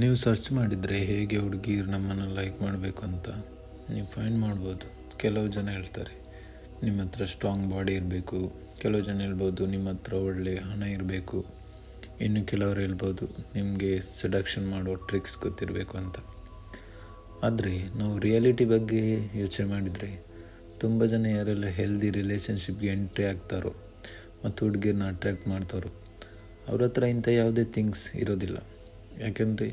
ನೀವು ಸರ್ಚ್ ಮಾಡಿದರೆ ಹೇಗೆ ಹುಡುಗಿರು ನಮ್ಮನ್ನು ಲೈಕ್ ಮಾಡಬೇಕು ಅಂತ ನೀವು ಫೈಂಡ್ ಮಾಡ್ಬೋದು. ಕೆಲವು ಜನ ಹೇಳ್ತಾರೆ, ನಿಮ್ಮ ಹತ್ರ ಸ್ಟ್ರಾಂಗ್ ಬಾಡಿ ಇರಬೇಕು. ಕೆಲವು ಜನ ಹೇಳ್ಬೋದು, ನಿಮ್ಮ ಹತ್ರ ಒಳ್ಳೆ ಹಣ ಇರಬೇಕು. ಇನ್ನು ಕೆಲವರು ಹೇಳ್ಬೋದು, ನಿಮಗೆ ಸೆಡಕ್ಷನ್ ಮಾಡೋ ಟ್ರಿಕ್ಸ್ ಗೊತ್ತಿರಬೇಕು ಅಂತ. ಆದರೆ ನಾವು ರಿಯಾಲಿಟಿ ಬಗ್ಗೆ ಯೋಚನೆ ಮಾಡಿದರೆ ತುಂಬ ಜನ ಯಾರೆಲ್ಲ ಹೆಲ್ದಿ ರಿಲೇಷನ್ಶಿಪ್ಗೆ ಎಂಟ್ರಿ ಆಗ್ತಾರೋ ಮತ್ತು ಹುಡುಗಿರನ್ನ ಅಟ್ರ್ಯಾಕ್ಟ್ ಮಾಡ್ತಾರೋ, ಅವ್ರ ಹತ್ರ ಇಂಥ ಯಾವುದೇ ಥಿಂಗ್ಸ್ ಇರೋದಿಲ್ಲ. ಯಾಕೆಂದರೆ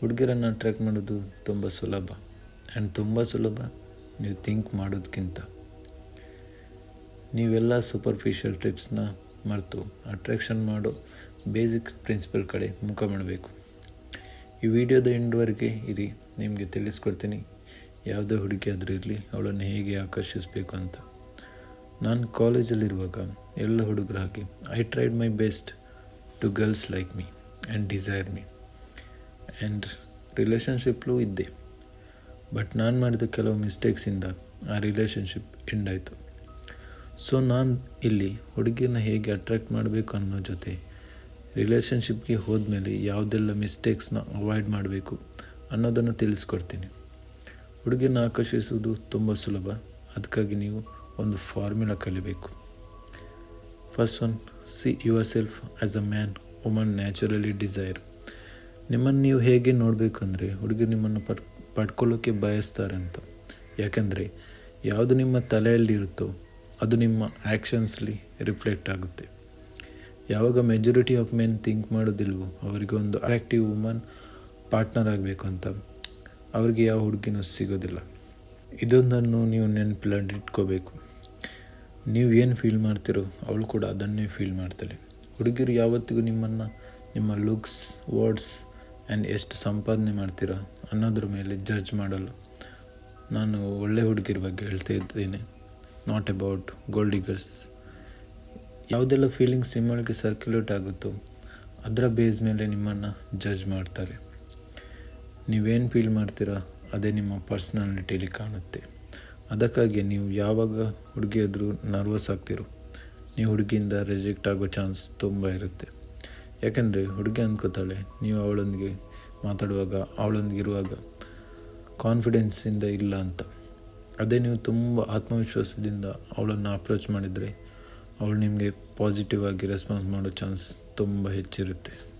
ಹುಡುಗಿರನ್ನು ಅಟ್ರ್ಯಾಕ್ಟ್ ಮಾಡೋದು ತುಂಬ ಸುಲಭ ಆ್ಯಂಡ್ ತುಂಬ ಸುಲಭ ನೀವು ಥಿಂಕ್ ಮಾಡೋದಕ್ಕಿಂತ ನೀವೆಲ್ಲ ಸೂಪರ್ಫಿಷಿಯಲ್ ಟ್ರಿಪ್ಸ್ನ ಮರೆತು ಅಟ್ರ್ಯಾಕ್ಷನ್ ಮಾಡೋ ಬೇಸಿಕ್ ಪ್ರಿನ್ಸಿಪಲ್ ಕಡೆ ಮುಖ ಮಾಡಬೇಕು. ಈ ವಿಡಿಯೋದ ಎಂಡ್ವರೆಗೆ ಇರಿ, ನಿಮಗೆ ತಿಳಿಸ್ಕೊಡ್ತೀನಿ. ಯಾವುದೇ ಹುಡುಗಿ ಆದರೂ ಇರಲಿ, ಅವಳನ್ನು ಹೇಗೆ ಆಕರ್ಷಿಸಬೇಕು ಅಂತ. ನಾನು ಕಾಲೇಜಲ್ಲಿರುವಾಗ ಎಲ್ಲ ಹುಡುಗರು ಹಾಗೆ I tried my best to girls like me and desire me and ರಿಲೇಷನ್ಶಿಪ್ಲೂ ಇದ್ದೆ. ಬಟ್ ನಾನು ಮಾಡಿದ ಕೆಲವು ಮಿಸ್ಟೇಕ್ಸಿಂದ ಆ ರಿಲೇಷನ್ಶಿಪ್ ಎಂಡ್ ಆಯಿತು. ಸೊ ನಾನು ಇಲ್ಲಿ ಹುಡುಗಿನ ಹೇಗೆ ಅಟ್ರ್ಯಾಕ್ಟ್ ಮಾಡಬೇಕು ಅನ್ನೋ ಜೊತೆ ರಿಲೇಷನ್ಶಿಪ್ಗೆ ಹೋದ್ಮೇಲೆ ಯಾವುದೆಲ್ಲ ಮಿಸ್ಟೇಕ್ಸ್ನ ಅವಾಯ್ಡ್ ಮಾಡಬೇಕು ಅನ್ನೋದನ್ನು ತಿಳಿಸ್ಕೊಡ್ತೀನಿ. ಹುಡುಗಿನ ಆಕರ್ಷಿಸುವುದು ತುಂಬ ಸುಲಭ. ಅದಕ್ಕಾಗಿ ನೀವು ಒಂದು ಫಾರ್ಮುಲಾ ಕಲಿಬೇಕು. First one see yourself as a man woman naturally desire ನಿಮ್ಮನ್ನು ನೀವು ಹೇಗೆ ನೋಡಬೇಕು ಅಂದರೆ ಹುಡುಗಿ ನಿಮ್ಮನ್ನು ಪಡ್ ಪಡ್ಕೊಳ್ಳೋಕ್ಕೆ ಬಯಸ್ತಾರೆ ಅಂತ. ಯಾಕಂದರೆ ಯಾವುದು ನಿಮ್ಮ ತಲೆಯಲ್ಲಿರುತ್ತೋ ಅದು ನಿಮ್ಮ ಆ್ಯಕ್ಷನ್ಸ್ಲಿ ರಿಫ್ಲೆಕ್ಟ್ ಆಗುತ್ತೆ. ಯಾವಾಗ ಮೆಜಾರಿಟಿ ಆಫ್ ಮೆನ್ ಥಿಂಕ್ ಮಾಡೋದಿಲ್ವೋ ಅವರಿಗೆ ಒಂದು ಆ್ಯಕ್ಟಿವ್ ವುಮನ್ ಪಾರ್ಟ್ನರ್ ಆಗಬೇಕು ಅಂತ ಅವ್ರಿಗೆ ಯಾವ ಹುಡುಗಿನೂ ಸಿಗೋದಿಲ್ಲ. ಇದೊಂದನ್ನು ನೀವು ನೆನಪಿನಲ್ಲಿ ಇಟ್ಕೋಬೇಕು. ನೀವು ಏನು ಫೀಲ್ ಮಾಡ್ತೀರೋ ಅವಳು ಕೂಡ ಅದನ್ನೇ ಫೀಲ್ ಮಾಡ್ತಾಳೆ. ಹುಡುಗಿರು ಯಾವತ್ತಿಗೂ ನಿಮ್ಮನ್ನು, ನಿಮ್ಮ ಲುಕ್ಸ್ ವರ್ಡ್ಸ್ ಆ್ಯಂಡ್ ಎಷ್ಟು ಸಂಪಾದನೆ ಮಾಡ್ತೀರಾ ಅನ್ನೋದ್ರ ಮೇಲೆ ಜಡ್ಜ್ ಮಾಡಲ್ಲ ನಾನು ಒಳ್ಳೆ ಹುಡುಗಿರ ಬಗ್ಗೆ ಹೇಳ್ತಾ ಇದ್ದೇನೆ. ನಾಟ್ ಅಬೌಟ್ ಗೋಲ್ಡಿಗರ್ಸ್ ಯಾವುದೆಲ್ಲ ಫೀಲಿಂಗ್ಸ್ ನಿಮ್ಮೊಳಗೆ ಸರ್ಕ್ಯುಲೇಟ್ ಆಗುತ್ತೋ ಅದರ ಬೇಸ್ ಮೇಲೆ ನಿಮ್ಮನ್ನು ಜಡ್ಜ್ ಮಾಡ್ತಾರೆ. ನೀವೇನು ಫೀಲ್ ಮಾಡ್ತೀರಾ ಅದೇ ನಿಮ್ಮ ಪರ್ಸ್ನಾಲಿಟಿಯಲ್ಲಿ ಕಾಣುತ್ತೆ. ಅದಕ್ಕಾಗಿ ನೀವು ಯಾವಾಗ ಹುಡುಗಿಯಾದರೂ ನರ್ವಸ್ ಆಗ್ತಿರೋ, ನೀವು ಹುಡುಗಿಯಿಂದ ರಿಜೆಕ್ಟ್ ಆಗೋ ಚಾನ್ಸ್ ತುಂಬ ಇರುತ್ತೆ. ಯಾಕೆಂದರೆ ಹುಡುಗಿ ಅಂದ್ಕೋತಾಳೆ ನೀವು ಅವಳೊಂದಿಗೆ ಮಾತಾಡುವಾಗ ಅವಳೊಂದಿಗೆ ಇರುವಾಗ ಕಾನ್ಫಿಡೆನ್ಸಿಂದ ಇಲ್ಲ ಅಂತ. ಅದೇ ನೀವು ತುಂಬ ಆತ್ಮವಿಶ್ವಾಸದಿಂದ ಅವಳನ್ನು ಅಪ್ರೋಚ್ ಮಾಡಿದರೆ, ಅವಳು ನಿಮಗೆ ಪಾಸಿಟಿವ್ ಆಗಿ ರೆಸ್ಪಾನ್ಸ್ ಮಾಡೋ ಚಾನ್ಸ್ ತುಂಬ ಹೆಚ್ಚಿರುತ್ತೆ.